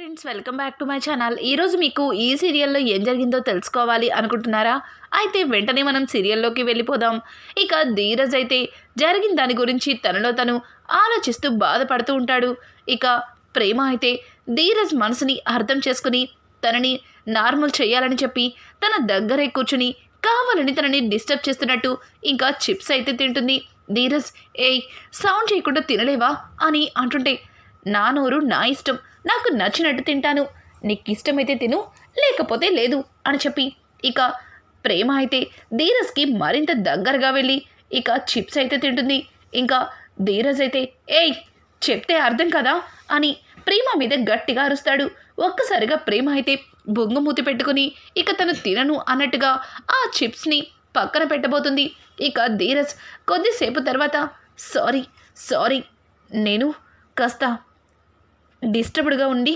Friends welcome back to my channel. ఈరోజు మీకు ఈ సీరియల్లో ఏం జరిగిందో తెలుసుకోవాలి అనుకుంటున్నారా? అయితే వెంటనే మనం సీరియల్లోకి వెళ్ళిపోదాం. ఇక ధీరజ్ అయితే జరిగిన దాని గురించి తనలో తను ఆలోచిస్తూ బాధపడుతూ ఉంటాడు. ఇక ప్రేమ అయితే ధీరజ్ మనసుని అర్థం చేసుకుని తనని నార్మల్ చేయాలని చెప్పి తన దగ్గరే కూర్చుని కావాలని తనని డిస్టర్బ్ చేస్తున్నట్టు ఇంకా చిప్స్ అయితే తింటుంది. ధీరజ్ ఏయ్ సౌండ్ చేయకుండా తినలేవా? అని అంటుంటే నా నోరు నా ఇష్టం. నాకు నచ్చినట్టు తింటాను. నీకు ఇష్టమైతే తిను లేకపోతే లేదు అని చెప్పి. ఇక ప్రేమ అయితే ధీరజ్కి మరింత దగ్గరగా వెళ్ళి ఇక చిప్స్ అయితే తింటుంది. ఇంకా ధీరజ్ అయితే ఏయ్ చెప్తే అర్థం కదా? అని ప్రేమ మీద గట్టిగా అరుస్తాడు. ఒక్కసారిగా ప్రేమ అయితే బొంగుమూతి పెట్టుకుని ఇక తను తినను అన్నట్టుగా ఆ చిప్స్ని పక్కన పెట్టబోతుంది. ఇక ధీరజ్ కొద్దిసేపు తర్వాత సారీ సారీ నేను కాస్త డిస్టర్బ్డ్గా ఉండి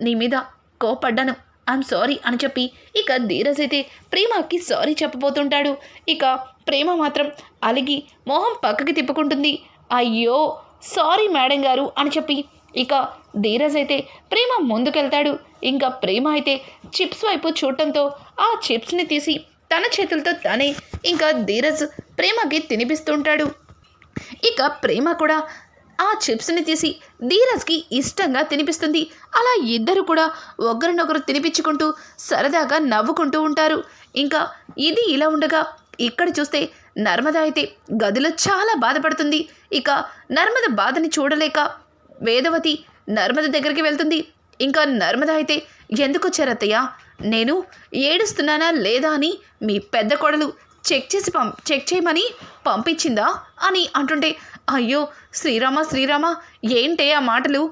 నీ మీద కోపడ్డాను ఐఎమ్ సారీ అని చెప్పి ఇక ధీరజ్ అయితే ప్రేమకి సారీ చెప్పబోతుంటాడు. ఇక ప్రేమ మాత్రం అలిగి మొహం పక్కకి తిప్పుకుంటుంది. అయ్యో సారీ మేడం గారు అని చెప్పి ఇక ధీరజ్ అయితే ప్రేమ ముందుకెళ్తాడు. ఇంకా ప్రేమ అయితే చిప్స్ వైపు చూడటంతో ఆ చిప్స్ని తీసి తన చేతులతో తనే ఇంకా ధీరజ్ ప్రేమకి తినిపిస్తుంటాడు. ఇక ప్రేమ కూడా ఆ చిప్స్ని తీసి ధీరజ్కి ఇష్టంగా తినిపిస్తుంది. అలా ఇద్దరు కూడా ఒకరినొకరు తినిపించుకుంటూ సరదాగా నవ్వుకుంటూ ఉంటారు. ఇంకా ఇది ఇలా ఉండగా ఇక్కడ చూస్తే నర్మద అయితే గదిలో చాలా బాధపడుతుంది. ఇక నర్మద బాధని చూడలేక వేదవతి నర్మద దగ్గరికి వెళ్తుంది. ఇంకా నర్మద అయితే ఎందుకు వచ్చారత్తయ్య? నేను ఏడుస్తున్నానా లేదా? అని మీ పెద్ద కొడలు చెక్ చేసి పం చెక్ చేయమని పంపించిందా? అని అంటుంటే అయ్యో శ్రీరామ శ్రీరామ ఏంటే ఆ మాటలు?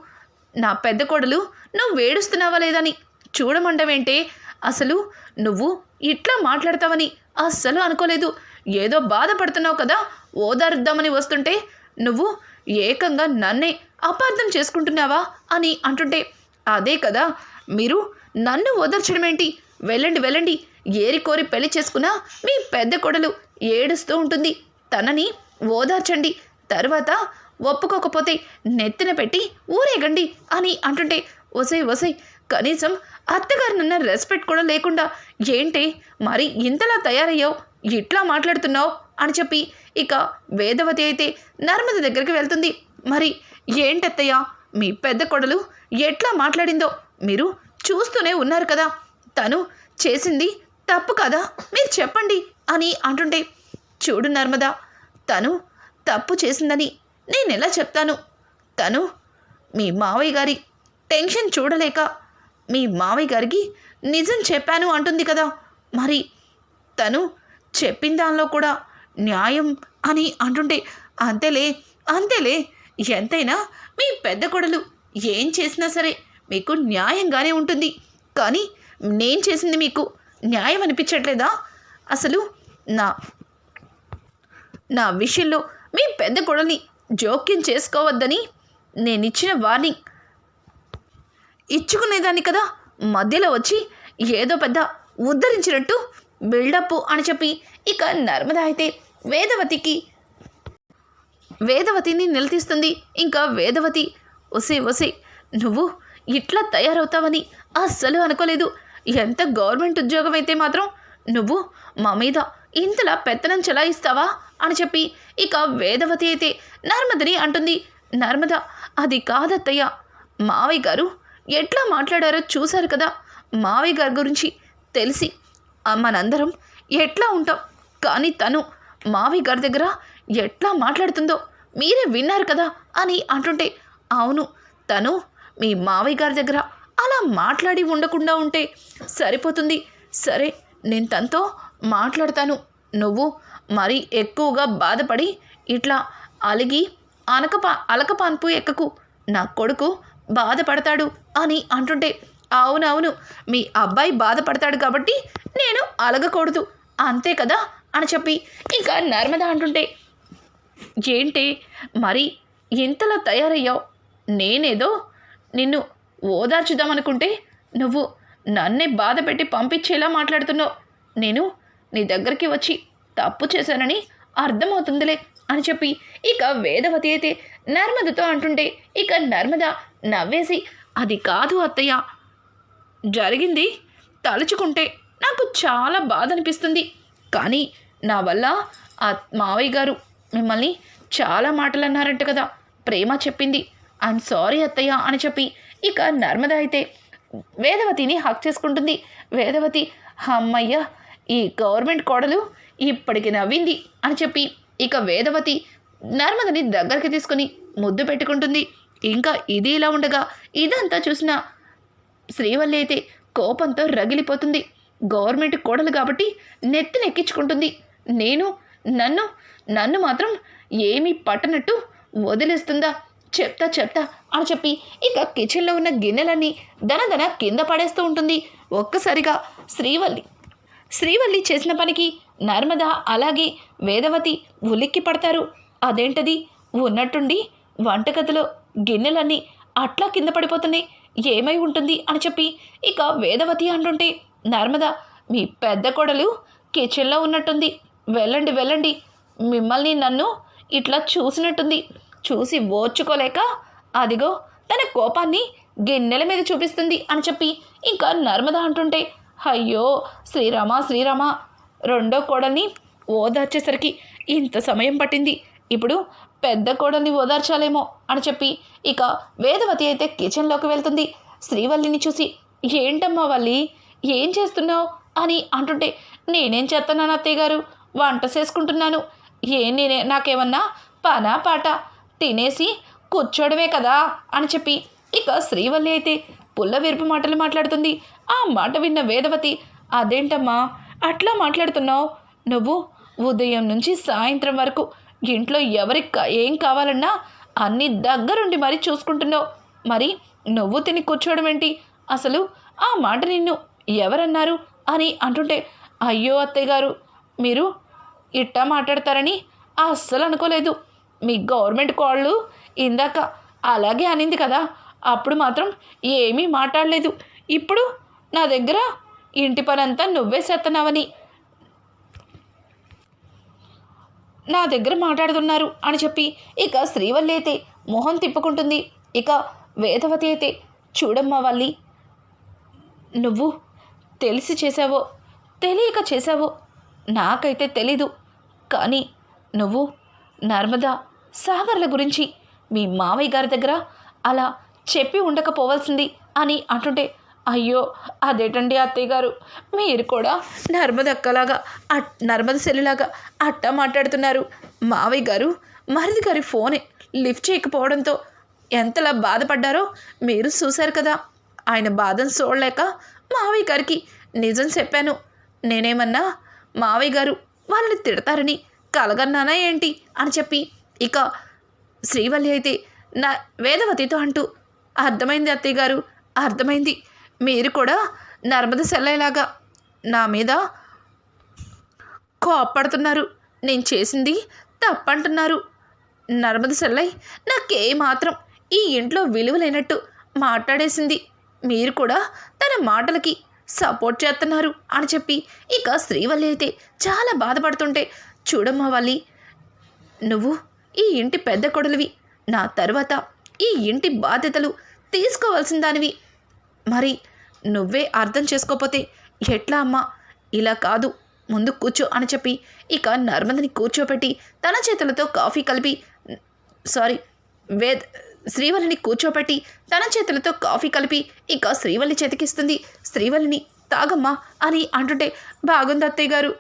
నా పెద్ద కొడలు నువ్వు వేడుస్తున్నావా లేదని చూడమండవేంటే అసలు నువ్వు ఇట్లా మాట్లాడతావని అస్సలు అనుకోలేదు. ఏదో బాధపడుతున్నావు కదా ఓదారుద్దామని వస్తుంటే నువ్వు ఏకంగా నన్నే అపార్థం చేసుకుంటున్నావా? అని అంటుంటే అదే కదా మీరు నన్ను ఓదార్చడం ఏంటి వెళ్ళండి వెళ్ళండి ఏరి కోరి పెళ్ళి చేసుకున్నా మీ పెద్ద కొడలు ఏడుస్తూ ఉంటుంది. తనని ఓదార్చండి. తర్వాత ఒప్పుకోకపోతే నెత్తిన పెట్టి ఊరేగండి అని అంటుంటే ఒసై ఒసై కనీసం అత్తగారినన్న రెస్పెక్ట్ కూడా లేకుండా ఏంటి మరి ఇంతలా తయారయ్యావు? ఇట్లా మాట్లాడుతున్నావు? అని చెప్పి ఇక వేదవతి అయితే నర్మద దగ్గరికి వెళ్తుంది. మరి ఏంటత్తయ్య మీ పెద్ద కొడలు ఎట్లా మాట్లాడిందో మీరు చూస్తూనే ఉన్నారు కదా. తను చేసింది తప్పు కదా? మీరు చెప్పండి అని అంటుంటే చూడు నర్మదా తను తప్పు చేసిందని నేను ఎలా చెప్తాను? తను మీ మావయ్య గారి టెన్షన్ చూడలేక మీ మావయ్య గారికి నిజం చెప్పాను అంటుంది కదా? మరి తను చెప్పిన దానిలో కూడా న్యాయం అని అంటుంటే అంతేలే అంతేలే ఎంతైనా మీ పెద్ద కొడలు ఏం చేసినా సరే మీకు న్యాయంగానే ఉంటుంది. కానీ నేను చేసింది మీకు న్యాయం అనిపించట్లేదా? అసలు నా నా విషయంలో మీ పెద్ద కొడల్ని జోక్యం చేసుకోవద్దని నేను ఇచ్చిన వార్నింగ్ ఇచ్చుకునేదాన్ని కదా మధ్యలో వచ్చి ఏదో పెద్ద ఉద్ధరించినట్టు బిల్డప్ అని చెప్పి ఇక నర్మద అయితే వేదవతికి వేదవతిని నిలదీస్తుంది. ఇంకా వేదవతి ఒసే ఒసే నువ్వు ఇట్లా తయారవుతావని అస్సలు అనుకోలేదు. ఎంత గవర్నమెంట్ ఉద్యోగం అయితే మాత్రం నువ్వు మా మీద ఇంతలా పెత్తనం చెలాయిస్తావా అని చెప్పి ఇక వేదవతి అయితే నర్మదని అంటుంది. నర్మద అది కాదత్తయ్య. మావయ్య గారు ఎట్లా మాట్లాడారో చూశారు కదా. మావయ్య గారి గురించి తెలిసి మనందరం ఎట్లా ఉంటాం? కానీ తను మావయ్య గారి దగ్గర ఎట్లా మాట్లాడుతుందో మీరే విన్నారు కదా అని అంటుంటే అవును తను మీ మావయ్య గారి దగ్గర అలా మాట్లాడి ఉండకుండా ఉంటే సరిపోతుంది. సరే నేను తనతో మాట్లాడతాను. నువ్వు మరీ ఎక్కువగా బాధపడి ఇట్లా అలిగి అనకపా అలకపాన్పు ఎక్కకు. నా కొడుకు బాధపడతాడు అని అంటుంటే అవునవును మీ అబ్బాయి బాధపడతాడు కాబట్టి నేను అలగకూడదు. అంతే కదా అని చెప్పి ఇంకా నర్మద అంటుంటే ఏంటి మరి ఇంతలా తయారయ్యావు? నేనేదో నిన్ను ఓదార్చుదామనుకుంటే నువ్వు నన్నే బాధ పెట్టి పంపించేలా మాట్లాడుతున్నావు. నేను నీ దగ్గరికి వచ్చి తప్పు చేశానని అర్థమవుతుందిలే అని చెప్పి ఇక వేదవతి అయితే నర్మదతో అంటుంటే ఇక నర్మద నవ్వేసి అది కాదు అత్తయ్య. జరిగింది తలుచుకుంటే నాకు చాలా బాధ అనిపిస్తుంది కానీ నా వల్ల ఆ మావయ్య గారు మిమ్మల్ని చాలా మాటలు అన్నారంట కదా. ప్రేమ చెప్పింది. ఐఎమ్ సారీ అత్తయ్య అని చెప్పి ఇక నర్మద అయితే వేదవతిని హక్ చేసుకుంటుంది. వేదవతి అమ్మయ్య ఈ గవర్నమెంట్ కోడలు ఇప్పటికి నవ్వింది అని చెప్పి ఇక వేదవతి నర్మదని దగ్గరికి తీసుకుని ముద్దు పెట్టుకుంటుంది. ఇంకా ఇది ఇలా ఉండగా ఇదంతా చూసిన శ్రీవల్లి అయితే కోపంతో రగిలిపోతుంది. గవర్నమెంట్ కోడలు కాబట్టి నెత్తినెక్కించుకుంటుంది. నేను నన్ను నన్ను మాత్రం ఏమీ పట్టనట్టు వదిలేస్తుందా? చెప్తా చెప్తా అని చెప్పి ఇక కిచెన్లో ఉన్న గిన్నెలన్నీ దనదన కింద పడేస్తూ ఉంటుంది. ఒక్కసారిగా శ్రీవల్లి శ్రీవల్లి చేసిన పనికి నర్మద అలాగే వేదవతి ఉలిక్కి పడతారు. అదేంటది? ఉన్నట్టుండి వంటగదిలో గిన్నెలన్నీ అట్లా కింద పడిపోతున్నాయి. ఏమై ఉంటుంది అని చెప్పి ఇక వేదవతి అంటుంటే నర్మద మీ పెద్ద కొడలు కిచెన్లో ఉన్నట్టుంది. వెళ్ళండి వెళ్ళండి. మిమ్మల్ని నన్ను ఇట్లా చూసినట్టుంది. చూసి ఓర్చుకోలేక అదిగో తన కోపాన్ని గిన్నెల మీద చూపిస్తుంది అని చెప్పి ఇంకా నర్మద అంటుంటే అయ్యో శ్రీరామ శ్రీరామ రెండో కోడల్ని ఓదార్చేసరికి ఇంత సమయం పట్టింది. ఇప్పుడు పెద్ద కోడల్ని ఓదార్చాలేమో అని చెప్పి ఇక వేదవతి అయితే కిచెన్లోకి వెళ్తుంది. శ్రీవల్లిని చూసి ఏంటమ్మా వల్లి ఏం చేస్తున్నావు? అని అంటుంటే నేనేం చేస్తున్నాను అత్తయ్య గారు? వంట చేసుకుంటున్నాను. ఏ నేనే నాకేమన్నా పనా పాట? తినేసి కూర్చోడమే కదా అని చెప్పి ఇక శ్రీవల్లి అయితే పుల్ల విరుపు మాటలు మాట్లాడుతుంది. ఆ మాట విన్న వేదవతి అదేంటమ్మా? అట్లా మాట్లాడుతున్నావు? నువ్వు ఉదయం నుంచి సాయంత్రం వరకు ఇంట్లో ఎవరికి ఏం కావాలన్నా అన్ని దగ్గరుండి మరీ చూసుకుంటున్నావు. మరి నువ్వు తిని కూర్చోవడం ఏంటి? అసలు ఆ మాట నిన్ను ఎవరన్నారు? అని అంటుంటే అయ్యో అత్తయ్య గారు మీరు ఇట్టా మాట్లాడతారని అస్సలు అనుకోలేదు. మీ గవర్నమెంట్ కాళ్ళు ఇందాక అలాగే అనింది కదా అప్పుడు మాత్రం ఏమీ మాట్లాడలేదు. ఇప్పుడు నా దగ్గర ఇంటి పనంతా నువ్వే చేస్తున్నావని నా దగ్గర మాట్లాడుతున్నారు అని చెప్పి ఇక శ్రీవల్లి అయితే మొహం తిప్పుకుంటుంది. ఇక వేదవతి అయితే చూడమ్మా వల్లి నువ్వు తెలిసి చేసావో తెలియక చేసావో నాకైతే తెలీదు. కానీ నువ్వు నర్మదా సాగర్ల గురించి మీ మావయ్య గారి దగ్గర అలా చెప్పి ఉండకపోవాల్సింది అని అంటుంటే అయ్యో అదేటండి అత్తయ్య గారు? మీరు కూడా నర్మద అక్కలాగా అట్ నర్మద సెల్లులాగా అట్టా మాట్లాడుతున్నారు. మావయ్య గారు మరిది గారి ఫోన్ లిఫ్ట్ చేయకపోవడంతో ఎంతలా బాధపడ్డారో మీరు చూశారు కదా. ఆయన బాధను చూడలేక మావయ్య గారికి నిజం చెప్పాను. నేనేమన్నా మావయ్య గారు వాళ్ళని తిడతారని కలగన్నానా ఏంటి? అని చెప్పి ఇక శ్రీవల్లి అయితే నా వేదవతితో అంటూ అర్థమైంది అత్తయ్య గారు అర్థమైంది. మీరు కూడా నర్మద సెల్లయ్యలాగా నా మీద కోప్పడుతున్నారు. నేను చేసింది తప్పంటున్నారు. నర్మద సెల్లయ్య నాకే మాత్రం ఈ ఇంట్లో విలువ లేనట్టు మాట్లాడేసింది. మీరు కూడా తన మాటలకి సపోర్ట్ చేస్తున్నారు అని చెప్పి ఇక శ్రీవల్లి అయితే చాలా బాధపడుతుంటే చూడమ్మా వాళ్ళి నువ్వు ఈ ఇంటి పెద్ద కొడలివి. నా తర్వాత ఈ ఇంటి బాధ్యతలు తీసుకోవాల్సిన దానివి మరి నువ్వే అర్థం చేసుకోపోతే ఎట్లా అమ్మా? ఇలా కాదు. ముందు కూర్చో అని చెప్పి ఇక నర్మదని కూర్చోపెట్టి తన చేతులతో కాఫీ కలిపి సారీ వేద్ శ్రీవల్లిని కూర్చోపెట్టి తన చేతులతో కాఫీ కలిపి ఇక శ్రీవల్లి చేతికిస్తుంది. శ్రీవల్లిని తాగమ్మా అని అంటుంటే బాగుంది అత్తయ్య గారు.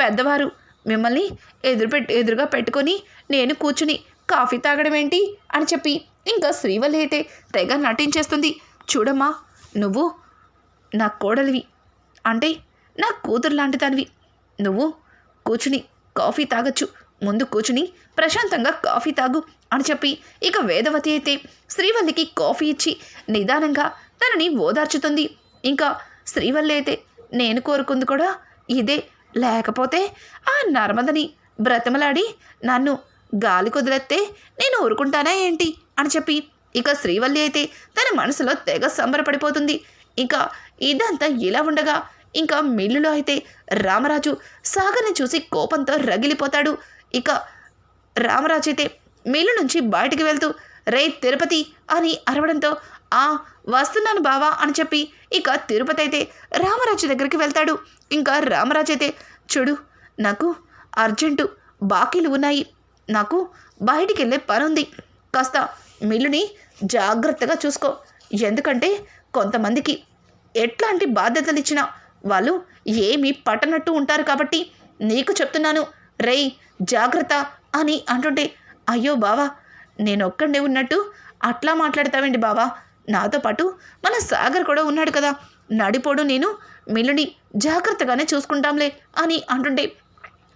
పెద్దవారు మిమ్మల్ని ఎదురు పెట్టి ఎదురుగా పెట్టుకొని నేను కూర్చుని కాఫీ తాగడం ఏంటి? అని చెప్పి ఇంకా శ్రీవల్లి అయితే తెగ నటించేస్తుంది. చూడమ్మా నువ్వు నా కోడలివి. అంటే నా కూతురు లాంటి దానివి నువ్వు కూర్చుని కాఫీ తాగొచ్చు. ముందు కూర్చుని ప్రశాంతంగా కాఫీ తాగు అని చెప్పి ఇక వేదవతి అయితే శ్రీవల్లికి కాఫీ ఇచ్చి నిదానంగా తనని ఓదార్చుతుంది. ఇంకా శ్రీవల్లి అయితే నేను కోరుకుంది కూడా ఇదే లేకపోతే ఆ నర్మదని బ్రతిమలాడి నన్ను గాలి కుదిరెత్తే నేను ఊరుకుంటానా ఏంటి? అని చెప్పి ఇక శ్రీవల్లి అయితే తన మనసులో తెగ సంబరపడిపోతుంది. ఇక ఇదంతా ఇలా ఉండగా ఇంకా మిల్లులో అయితే రామరాజు సాగర్ని చూసి కోపంతో రగిలిపోతాడు. ఇక రామరాజు అయితే మిల్లు నుంచి బయటికి వెళ్తూ రే తిరుపతి అని అరవడంతో ఆ వస్తున్నాను బావా అని చెప్పి ఇక తిరుపతి అయితే రామరాజు దగ్గరికి వెళ్తాడు. ఇంకా రామరాజు అయితే చూడు నాకు అర్జెంటు బాకీలు ఉన్నాయి. నాకు బయటికి వెళ్ళే పని ఉంది కాస్త మిల్లుని జాగ్రత్తగా చూసుకో. ఎందుకంటే కొంతమందికి ఎట్లాంటి బాధ్యతలు ఇచ్చినా వాళ్ళు ఏమీ పట్టనట్టు ఉంటారు కాబట్టి నీకు చెప్తున్నాను. రేయ్ జాగ్రత్త అని అంటుంటే అయ్యో బావా నేను ఒక్కడే ఉన్నట్టు అట్లా మాట్లాడతావేంటి బావా? నాతో పాటు మన సాగర్ కూడా ఉన్నాడు కదా. నడిపోడు నేను. మిల్లుని జాగ్రత్తగానే చూసుకుంటాంలే అని అంటుండే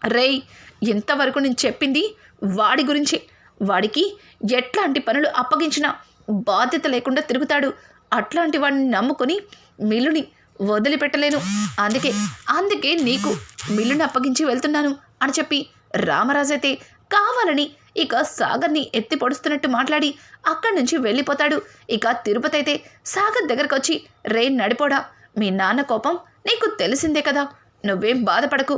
రేయ్ ఇంతవరకు నేను చెప్పింది వాడి గురించి. వాడికి ఎట్లాంటి పనులు అప్పగించినా బాధ్యత లేకుండా తిరుగుతాడు. అట్లాంటి వాడిని నమ్ముకొని మిల్లుని వదిలిపెట్టలేను. అందుకే అందుకే నీకు మిల్లుని అప్పగించి వెళ్తున్నాను అని చెప్పి రామరాజైతే కావాలని ఇక సాగర్ని ఎత్తి పొడుస్తున్నట్టు మాట్లాడి అక్కడి నుంచి వెళ్ళిపోతాడు. ఇక తిరుపతి అయితే సాగర్ దగ్గరకు వచ్చి రే నడిపోడా మీ నాన్న కోపం నీకు తెలిసిందే కదా నువ్వేం బాధపడకు.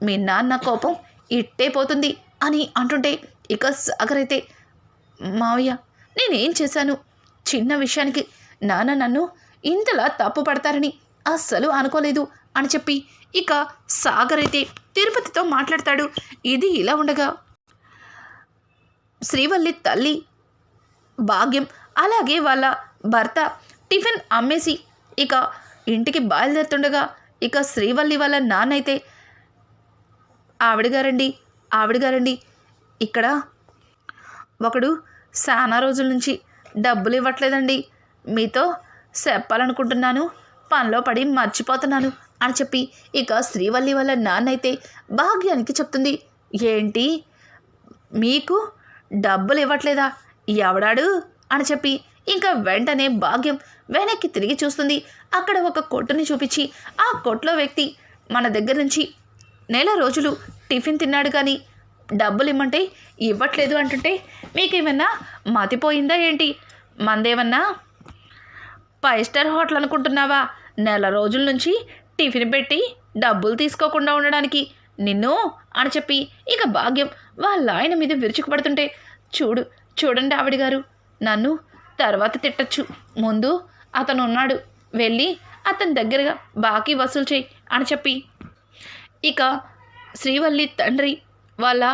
మీ నాన్న కోపం ఇట్టే పోతుంది అని అంటుంటే ఇక సాగర్ అయితే మావయ్య నేనేం చేశాను? చిన్న విషయానికి నాన్న నన్ను ఇంతలా తప్పు పడతారని అస్సలు అనుకోలేదు అని చెప్పి ఇక సాగర్ అయితే తిరుపతితో మాట్లాడతాడు. ఇది ఇలా ఉండగా శ్రీవల్లి తల్లి భాగ్యం. అలాగే వాళ్ళ భర్త టిఫిన్ అమ్మేసి ఇక ఇంటికి బయలుదేరుతుండగా ఇక శ్రీవల్లి వాళ్ళ నాన్నైతే ఆవిడగారండి ఆవిడగారండి. ఇక్కడ ఒకడు చాలా రోజుల నుంచి డబ్బులు ఇవ్వట్లేదండి. మీతో చెప్పాలనుకుంటున్నాను. పనిలో పడి మర్చిపోతున్నాను అని చెప్పి ఇక శ్రీవల్లి వాళ్ళ నాన్న అయితే భాగ్యానికి చెప్తుంది. ఏంటి? మీకు డబ్బులు ఇవ్వట్లేదా ఎవడాడు? అని చెప్పి ఇంకా వెంటనే భాగ్యం వెనక్కి తిరిగి చూస్తుంది. అక్కడ ఒక కొట్టుని చూపించి ఆ కొట్లో వ్యక్తి మన దగ్గర నుంచి నెల రోజులు టిఫిన్ తిన్నాడు కానీ డబ్బులు ఇమ్మంటే ఇవ్వట్లేదు అంటుంటే మీకేమన్నా మతిపోయిందా ఏంటి? మందేమన్నా ఫైవ్ స్టార్ హోటల్ అనుకుంటున్నావా? నెల రోజుల నుంచి టిఫిన్ పెట్టి డబ్బులు తీసుకోకుండా ఉండడానికి నిన్ను అని చెప్పి ఇక భాగ్యం వాళ్ళ ఆయన మీద విరుచుకుపడుతుంటే చూడు చూడండి ఆవిడ గారు నన్ను తర్వాత తిట్టచ్చు. ముందు అతను ఉన్నాడు వెళ్ళి అతని దగ్గరగా బాకీ వసూలు చేయి అని చెప్పి. ఇక శ్రీవల్లి తండ్రి వాళ్ళ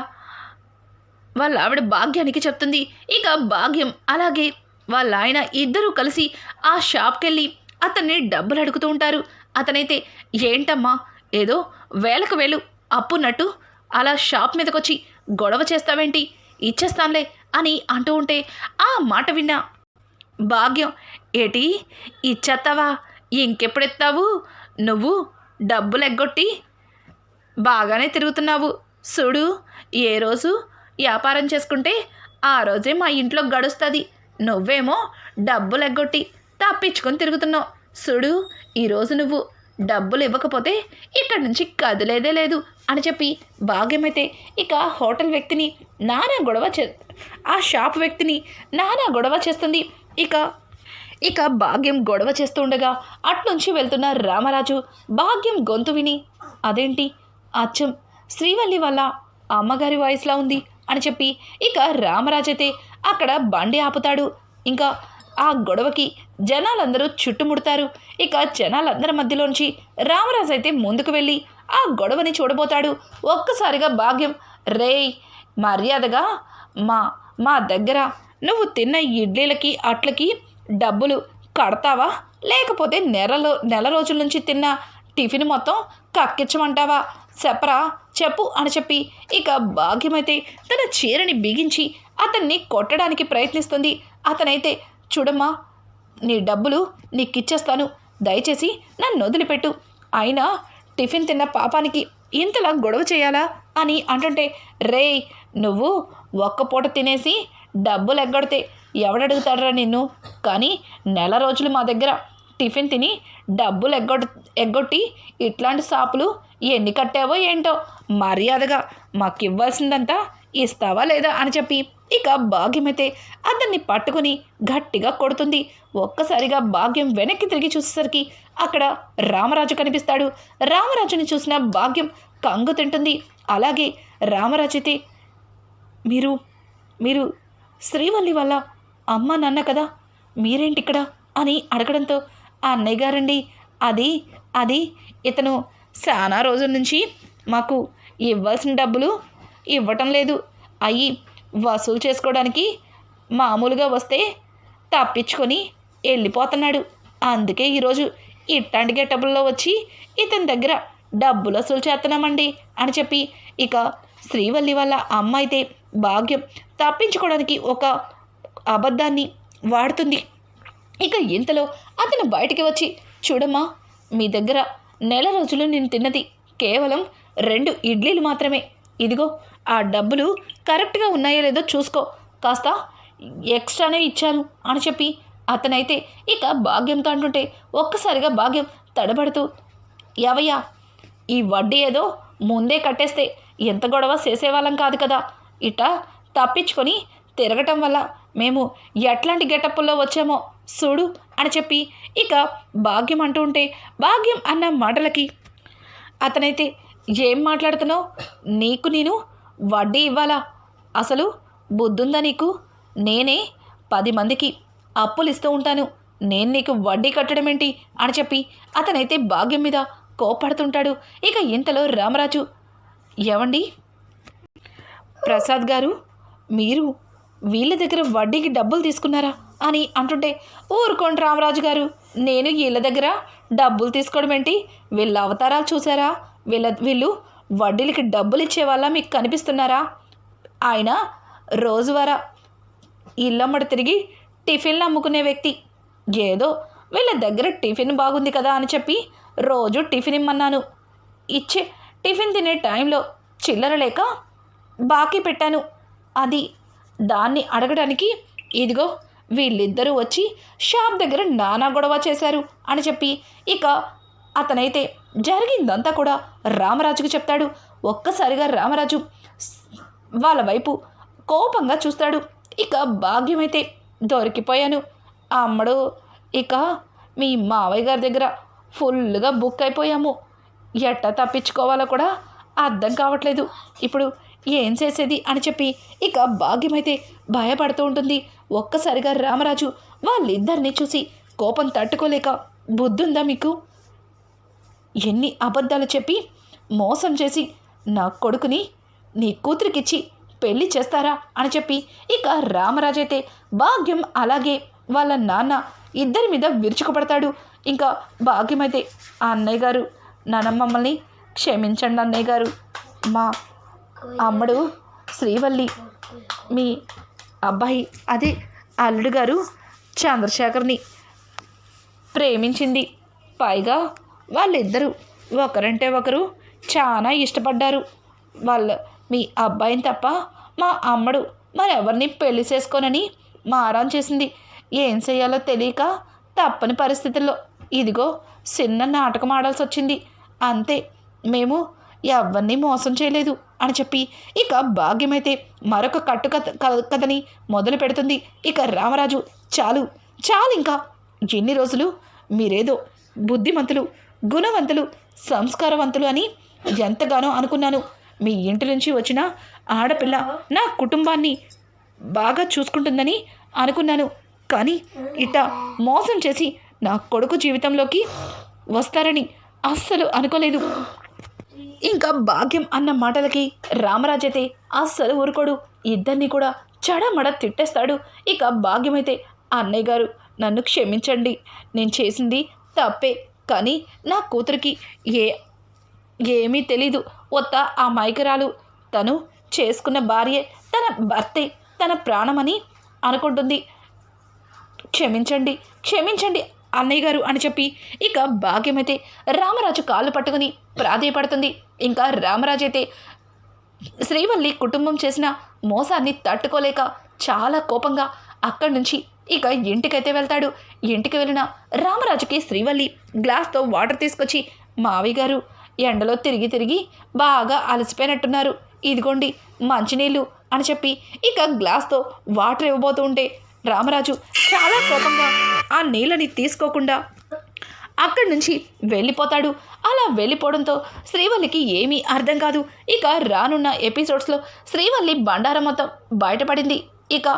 వాళ్ళ ఆవిడ భాగ్యానికి చెప్తుంది. ఇక భాగ్యం అలాగే వాళ్ళ ఆయన ఇద్దరూ కలిసి ఆ షాప్కి వెళ్ళి అతన్ని డబ్బులు అడుగుతూ ఉంటారు. అతనైతే ఏంటమ్మా ఏదో వేలకు వేలు అప్పున్నట్టు అలా షాప్ మీదకొచ్చి గొడవ చేస్తావేంటి? ఇచ్చేస్తానులే అని అంటూ ఉంటే ఆ మాట విన్నా. భాగ్యం ఏటి ఇచ్చేస్తావా ఇంకెప్పుడెత్తావు? నువ్వు డబ్బులు ఎగ్గొట్టి బాగానే తిరుగుతున్నావు. చూడు ఏ రోజు వ్యాపారం చేసుకుంటే ఆ రోజే మా ఇంట్లో గడుస్తుంది. నువ్వేమో డబ్బులు ఎగ్గొట్టి తప్పించుకొని తిరుగుతున్నావు. చూడు ఈరోజు నువ్వు డబ్బులు ఇవ్వకపోతే ఇక్కడి నుంచి కదిలేదే లేదు అని చెప్పి భాగ్యమైతే ఇక హోటల్ వ్యక్తిని నానా గొడవ చే ఆ షాప్ వ్యక్తిని నానా గొడవ చేస్తుంది. ఇక ఇక భాగ్యం గొడవ చేస్తూ ఉండగా అట్నుంచి వెళ్తున్న రామరాజు భాగ్యం గొంతు విని అదేంటి? అచ్చం శ్రీవల్లి వల్ల అమ్మగారి వాయిస్లా ఉంది అని చెప్పి ఇక రామరాజు అయితే అక్కడ బండి ఆపుతాడు. ఇంకా ఆ గొడవకి జనాలందరూ చుట్టుముడతారు. ఇక జనాలందరి మధ్యలోంచి రామరాజు అయితే ముందుకు వెళ్ళి ఆ గొడవని చూడబోతాడు. ఒక్కసారిగా భాగ్యం రేయ్ మర్యాదగా మా మా దగ్గర నువ్వు తిన్న ఇడ్లీలకి అట్లకి డబ్బులు కడతావా? లేకపోతే నెలలో నెల రోజుల నుంచి తిన్న టిఫిన్ మొత్తం కక్కించమంటావా చెప్పరా చెప్పు అని చెప్పి ఇక భాగ్యమైతే తన చీరని బిగించి అతన్ని కొట్టడానికి ప్రయత్నిస్తుంది. అతనైతే చూడమ్మా నీ డబ్బులు నీకిచ్చేస్తాను. దయచేసి నన్ను వదిలిపెట్టు. అయినా టిఫిన్ తిన్న పాపానికి ఇంతలా గొడవ చేయాలా అని అంటుంటే రే నువ్వు ఒక్క పూట తినేసి డబ్బులు ఎగ్గడితే ఎవడడుగుతాడరా నిన్ను? కానీ నెల రోజులు మా దగ్గర టిఫిన్ తిని డబ్బులు ఎగ్గొట్ ఎగ్గొట్టి ఇట్లాంటి షాపులు ఎన్ని కట్టావో ఏంటో మర్యాదగా మాకు ఇవ్వాల్సిందంతా ఇస్తావా లేదా అని చెప్పి ఇక భాగ్యమైతే అతన్ని పట్టుకుని గట్టిగా కొడుతుంది. ఒక్కసారిగా భాగ్యం వెనక్కి తిరిగి చూసేసరికి అక్కడ రామరాజు కనిపిస్తాడు. రామరాజుని చూసిన భాగ్యం కంగు తింటుంది. అలాగే రామరాజు అయితే మీరు మీరు శ్రీవల్లి వల్ల అమ్మ నాన్న కదా? మీరేంటి ఇక్కడ? అని అడగడంతో ఆ అన్నయ్య గారండి అది అది ఇతను చాలా రోజుల నుంచి మాకు ఇవ్వాల్సిన డబ్బులు ఇవ్వటం లేదు. అయ్యి వసూలు చేసుకోవడానికి మామూలుగా వస్తే తప్పించుకొని వెళ్ళిపోతున్నాడు. అందుకే ఈరోజు ఇట్లాంటి గెటబుల్లో వచ్చి ఇతని దగ్గర డబ్బులు వసూలు చేస్తున్నామండి అని చెప్పి ఇక శ్రీవల్లి వాళ్ళ అమ్మ అయితే భాగ్యం తప్పించుకోవడానికి ఒక అబద్ధాన్ని వాడుతుంది. ఇక ఇంతలో అతను బయటికి వచ్చి చూడమ్మా మీ దగ్గర నెల రోజులు నేను తిన్నది కేవలం రెండు ఇడ్లీలు మాత్రమే. ఇదిగో ఆ డబ్బులు కరెక్ట్గా ఉన్నాయో లేదో చూసుకో. కాస్త ఎక్స్ట్రానే ఇచ్చాను అని చెప్పి అతనైతే ఇక భాగ్యంతో అంటుంటే ఒక్కసారిగా భాగ్యం తడబడుతూ ఎవయ్యా ఈ వడ్డీ ఏదో ముందే కట్టేస్తే ఎంత గొడవ చేసేవాళ్ళం కాదు కదా. ఇట తప్పించుకొని తిరగటం వల్ల మేము ఎట్లాంటి గెటప్పుల్లో వచ్చామో చూడు అని చెప్పి ఇక భాగ్యం అంటూ ఉంటే భాగ్యం అన్న మాటలకి అతనైతే ఏం మాట్లాడుతున్నావు? నీకు నేను వడ్డీ ఇవ్వాలా? అసలు బుద్ధుందా నీకు? నేనే పది మందికి అప్పులు ఇస్తూ ఉంటాను. నేను నీకు వడ్డీ కట్టడం ఏంటి? అని చెప్పి అతనైతే భాగ్యం మీద కోపడుతుంటాడు ఇక ఇంతలో రామరాజు ఏవండి? ప్రసాద్ గారు మీరు వీళ్ళ దగ్గర వడ్డీకి డబ్బులు తీసుకున్నారా? అని అంటుంటే ఊరుకోండి రామరాజు గారు నేను వీళ్ళ దగ్గర డబ్బులు తీసుకోవడం ఏంటి? వీళ్ళ అవతారాలు చూసారా? వీళ్ళ వీళ్ళు వడ్డీలకి డబ్బులు ఇచ్చే వాళ్ళ మీకు కనిపిస్తున్నారా? ఆయన రోజువారా ఇల్లమ్మడి తిరిగి టిఫిన్లు అమ్ముకునే వ్యక్తి. ఏదో వీళ్ళ దగ్గర టిఫిన్ బాగుంది కదా అని చెప్పి రోజు టిఫిన్ ఇమ్మన్నాను. ఇచ్చే టిఫిన్ తినే టైంలో చిల్లర లేక బాకీ పెట్టాను. అది దాన్ని అడగడానికి ఇదిగో వీళ్ళిద్దరూ వచ్చి షాప్ దగ్గర నానా గొడవ చేశారు అని చెప్పి ఇక అతనైతే జరిగిందంతా కూడా రామరాజుకు చెప్తాడు. ఒక్కసారిగా రామరాజు వాళ్ళ వైపు కోపంగా చూస్తాడు. ఇక భాగ్యమైతే దొరికిపోయాను. అమ్మడు ఇక మీ మావయ్య గారి దగ్గర ఫుల్గా బుక్ అయిపోయాము. ఎట్ట తప్పించుకోవాలో కూడా అర్థం కావట్లేదు. ఇప్పుడు ఏం చేసేది అని చెప్పి ఇక భాగ్యమైతే భయపడుతూ ఉంటుంది. ఒక్కసారిగా రామరాజు వాళ్ళిద్దరిని చూసి కోపం తట్టుకోలేక బుద్ధుందా మీకు? ఎన్ని అబద్ధాలు చెప్పి మోసం చేసి నా కొడుకుని నీ కూతురికిచ్చి పెళ్ళి చేస్తారా అని చెప్పి ఇక రామరాజైతే భాగ్యం అలాగే వాళ్ళ నాన్న ఇద్దరి మీద విరుచుకుపడతాడు. ఇంకా భాగ్యమైతే ఆ అన్నయ్య గారు నాన్న మమ్మల్ని క్షమించండి అన్నయ్య గారు. మా అమ్మడు శ్రీవల్లి మీ అబ్బాయి అదే అల్లుడు గారు చంద్రశేఖర్ని ప్రేమించింది. పైగా వాళ్ళిద్దరూ ఒకరంటే ఒకరు చాలా ఇష్టపడ్డారు. వాళ్ళ మీ అబ్బాయిని తప్ప మా అమ్మడు మరెవరిని పెళ్ళి చేసుకోనని మారాన్ చేసింది. ఏం చేయాలో తెలియక తప్పని పరిస్థితుల్లో ఇదిగో చిన్న నాటకం ఆడాల్సి వచ్చింది అంతే మేము ఎవరిని మోసం చేయలేదు అని చెప్పి ఇక భాగ్యమైతే మరొక కట్టు కథ కథని మొదలు పెడుతుంది. ఇక రామరాజు చాలు చాలు ఇంకా. ఎన్ని రోజులు మీరేదో బుద్ధిమంతులు గుణవంతులు సంస్కారవంతులు అని ఎంతగానో అనుకున్నాను. మీ ఇంటి నుంచి వచ్చిన ఆడపిల్ల నా కుటుంబాన్ని బాగా చూసుకుంటుందని అనుకున్నాను. కానీ ఇట్ట మోసం చేసి నా కొడుకు జీవితంలోకి వస్తారని అస్సలు అనుకోలేదు. ఇంకా భాగ్యం అన్న మాటలకి రామరాజైతే అస్సలు ఊరుకోడు. ఇద్దరిని కూడా చడమడ తిట్టేస్తాడు. ఇక భాగ్యమైతే అన్నయ్య గారు నన్ను క్షమించండి. నేను చేసింది తప్పే. కానీ నా కూతురికి ఏ ఏమీ తెలీదు. ఒత్త ఆ మైకరాలు. తను చేసుకున్న భార్య తన భర్తే తన ప్రాణమని అనుకుంటుంది. క్షమించండి క్షమించండి అన్నయ్య గారు అని చెప్పి ఇక భాగ్యమైతే రామరాజు కాళ్ళు పట్టుకుని ప్రాధేయపడుతుంది. ఇంకా రామరాజు అయితే శ్రీవల్లి కుటుంబం చేసిన మోసాన్ని తట్టుకోలేక చాలా కోపంగా అక్కడి నుంచి ఇక ఇంటికైతే వెళ్తాడు. ఇంటికి వెళ్ళిన రామరాజుకి శ్రీవల్లి గ్లాస్తో వాటర్ తీసుకొచ్చి మావి గారు ఎండలో తిరిగి తిరిగి బాగా అలసిపోయినట్టున్నారు. ఇదిగోండి మంచినీళ్ళు అని చెప్పి ఇక గ్లాస్తో వాటర్ ఇవ్వబోతూ ఉంటే రామరాజు చాలా కోపంగా ఆ నీళ్ళని తీసుకోకుండా అక్కడి నుంచి వెళ్ళిపోతాడు. అలా వెళ్ళిపోవడంతో శ్రీవల్లికి ఏమీ అర్థం కాదు. ఇక రానున్న ఎపిసోడ్స్లో శ్రీవల్లి బండారం మొత్తం బయటపడింది. ఇక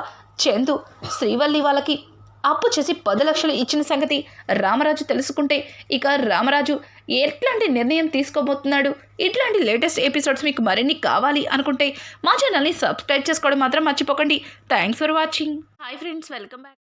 చందు శ్రీవల్లి వాళ్ళకి అప్పు చేసి పది లక్షలు ఇచ్చిన సంగతి రామరాజు తెలుసుకుంటే ఇక రామరాజు ఎట్లాంటి నిర్ణయం తీసుకోబోతున్నాడు? ఇట్లాంటి లేటెస్ట్ ఎపిసోడ్స్ మీకు మరిన్ని కావాలి అనుకుంటే మా ఛానల్ని సబ్స్క్రైబ్ చేసుకోవడం మాత్రం మర్చిపోకండి. Thanks for watching. Hi friends welcome back.